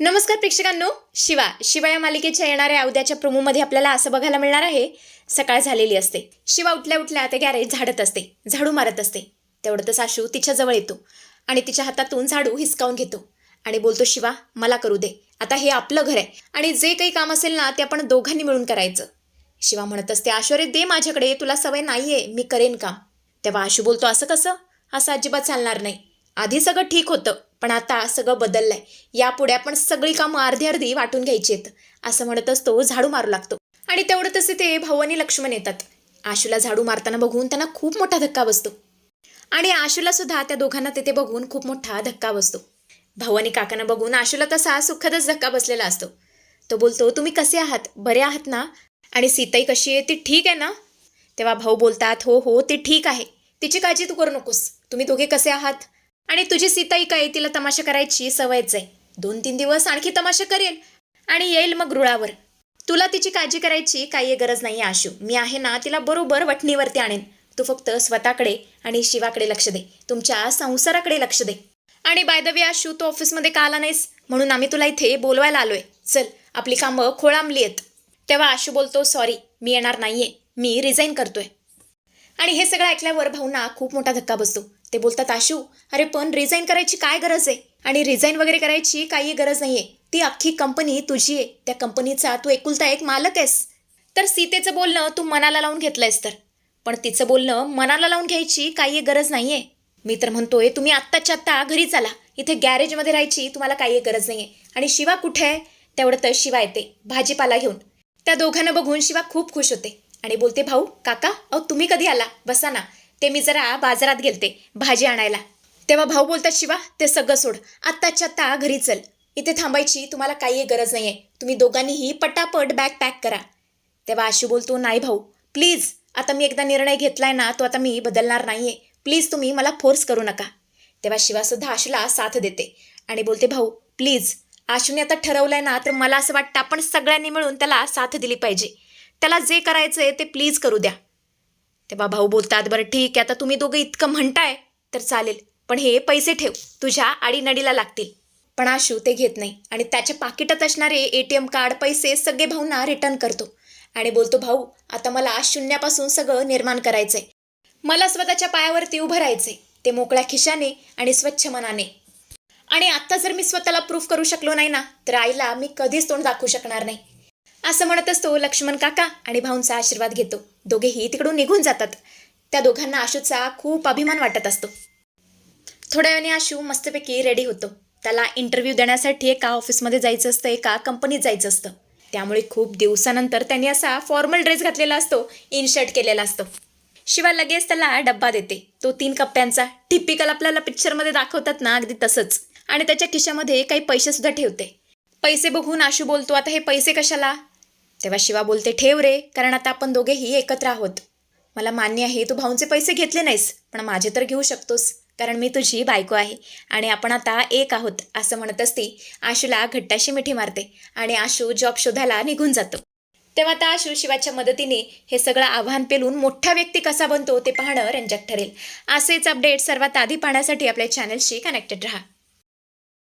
नमस्कार प्रेक्षकांनो. शिवा शिवा या मालिकेच्या येणाऱ्या अवद्याच्या प्रोमोमध्ये आपल्याला असं बघायला मिळणार आहे सकाळ झालेली असते. शिवा उठल्या उठल्या ते गॅरेज झाडत असते झाडू मारत असते. तेवढं आशू तिच्या जवळ येतो आणि तिच्या हातातून झाडू हिसकावून घेतो आणि बोलतो शिवा मला करू दे. आता हे आपलं घर आहे आणि जे काही काम असेल ना ते आपण दोघांनी मिळून करायचं. शिवा म्हणत असते आश्वर्य दे माझ्याकडे. तुला सवय नाहीये. मी करेन काम. तेव्हा आशू बोलतो असं कसं? असं अजिबात चालणार नाही. आधी सगळं ठीक होतं. पण आता सगळं बदललंय. यापुढे आपण सगळी कामं अर्धी अर्धी वाटून घ्यायची आहेत. असं म्हणतच तो झाडू मारू लागतो. आणि तेवढं तसे ते भाऊ आणि लक्ष्मण येतात. आशूला झाडू मारताना बघून त्यांना खूप मोठा धक्का बसतो. आणि आशूला सुद्धा त्या दोघांना तिथे बघून खूप मोठा धक्का बसतो. भाऊ आणि काकांना बघून आशूला तसा सुखदच धक्का बसलेला असतो. तो बोलतो तुम्ही कसे आहात? बरे आहात ना? आणि सीताई कशी आहे? ती ठीक आहे ना? तेव्हा भाऊ बोलतात हो हो ती ठीक आहे. तिची काळजी तू करू नकोस. तुम्ही दोघे कसे आहात? आणि तुझी सीताई काय तिला तमाशा करायची सवयच आहे. दोन तीन दिवस आणखी तमाशा करेल आणि येईल मग रुळावर. तुला तिची काळजी करायची काही गरज नाही आशू. मी आहे ना तिला बरोबर वटणीवरती आणेन. तू फक्त स्वतःकडे आणि शिवाकडे लक्ष दे. तुमच्या संसाराकडे लक्ष दे. आणि बाय द वे आशू तू ऑफिसमध्ये का आला नाहीस? म्हणून आम्ही तुला इथे बोलवायला आलोय. चल आपली कामं खोळांबली आहेत. तेव्हा आशू बोलतो सॉरी मी येणार नाहीये. मी रिझाईन करतोय. आणि हे सगळं ऐकल्यावर भाऊंना खूप मोठा धक्का बसतो. ते बोलतात आशू अरे पण रिझाईन करायची काय गरज आहे? आणि रिझाईन वगैरे करायची काही गरज नाहीये. ती अख्खी कंपनी तुझी आहे. त्या कंपनीचा तू एकुलता एक मालक आहेस. तर सीतेचं बोलणं तू मनाला लावून घेतलंयस तर. पण तिचं बोलणं मनाला लावून घ्यायची काही गरज नाहीये. मी तर म्हणतोय तुम्ही आत्ताच्या आत्ता घरी चाला इथे गॅरेजमध्ये राहायची तुम्हाला काही गरज नाहीये. आणि शिवा कुठे आहे? तेवढं तर शिवा येते भाजीपाला घेऊन. त्या दोघांना बघून शिवा खूप खुश होते. आणि बोलते भाऊ काका अहो तुम्ही कधी आला? बसा ना. ते मी जरा बाजारात गेलते भाजी आणायला. तेव्हा भाऊ बोलतात शिवा ते सगळं सोड. आत्ताच्या आत्ता घरी चल. इथे थांबायची तुम्हाला काही गरज नाही आहे तुम्ही दोघांनीही पटापट बॅग पॅक करा. तेव्हा आशू बोलतो नाही भाऊ प्लीज आता मी एकदा निर्णय घेतलाय ना तो आता मी बदलणार नाहीये. प्लीज तुम्ही मला फोर्स करू नका. तेव्हा शिवासुद्धा आशूला साथ देते आणि बोलते भाऊ प्लीज आशूने आता ठरवलंय ना तर मला असं वाटतं आपण सगळ्यांनी मिळून त्याला साथ दिली पाहिजे. त्याला जे करायचं आहे ते प्लीज करू द्या. तेव्हा भाऊ बोलतात बरं ठीक आहे आता तुम्ही दोघं इतकं म्हणताय तर चालेल. पण हे पैसे ठेव तुझ्या आडीनडीला लागतील. पण आशू ते घेत नाही आणि त्याच्या पाकिटात असणारे ए टी एम कार्ड पैसे सगळे भाऊंना रिटर्न करतो आणि बोलतो भाऊ आता मला शून्यापासून सगळं निर्माण करायचंय. मला स्वतःच्या पायावरती उभं राहायचंय ते मोकळ्या खिशाने आणि स्वच्छ मनाने. आणि आत्ता जर मी स्वतःला प्रूफ करू शकलो नाही ना तर आईला मी कधीच तोंड दाखवू शकणार नाही. असं म्हणतच तो लक्ष्मण काका आणि भाऊंचा आशीर्वाद घेतो. दोघेही तिकडून निघून जातात. त्या दोघांना आशूचा खूप अभिमान वाटत असतो. थोड्या वेळाने आशू मस्तपैकी रेडी होतो. त्याला इंटरव्ह्यू देण्यासाठी एका ऑफिसमध्ये जायचं असतं एका कंपनीत जायचं असतं. त्यामुळे खूप दिवसानंतर त्यांनी असा फॉर्मल ड्रेस घातलेला असतो इन शर्ट केलेला असतो. शिवाय लगेच त्याला डब्बा देते. तो तीन कप्प्यांचा टिपिकल आपल्याला पिक्चरमध्ये दाखवतात ना अगदी तसंच. आणि त्याच्या खिशामध्ये काही पैसेसुद्धा ठेवते. पैसे बघून आशू बोलतो आता हे पैसे कशाला? तेव्हा शिवा बोलते ठेव रे कारण आता आपण दोघेही एकत्र आहोत. मला मान्य आहे तू भाऊंचे पैसे घेतले नाहीस पण माझे तर घेऊ शकतोस कारण मी तुझी बायको आहे आणि आपण आता एक आहोत असं म्हणत असती आशूला घट्टाशी मिठी मारते आणि आशू जॉब शोधायला निघून जातो. तेव्हा आता आशू शिवाच्या मदतीने हे सगळं आव्हान पेलून मोठा व्यक्ती कसा बनतो ते पाहणं रंजक ठरेल. असेच अपडेट सर्वात आधी पाहण्यासाठी आपल्या चॅनलशी कनेक्टेड राहा.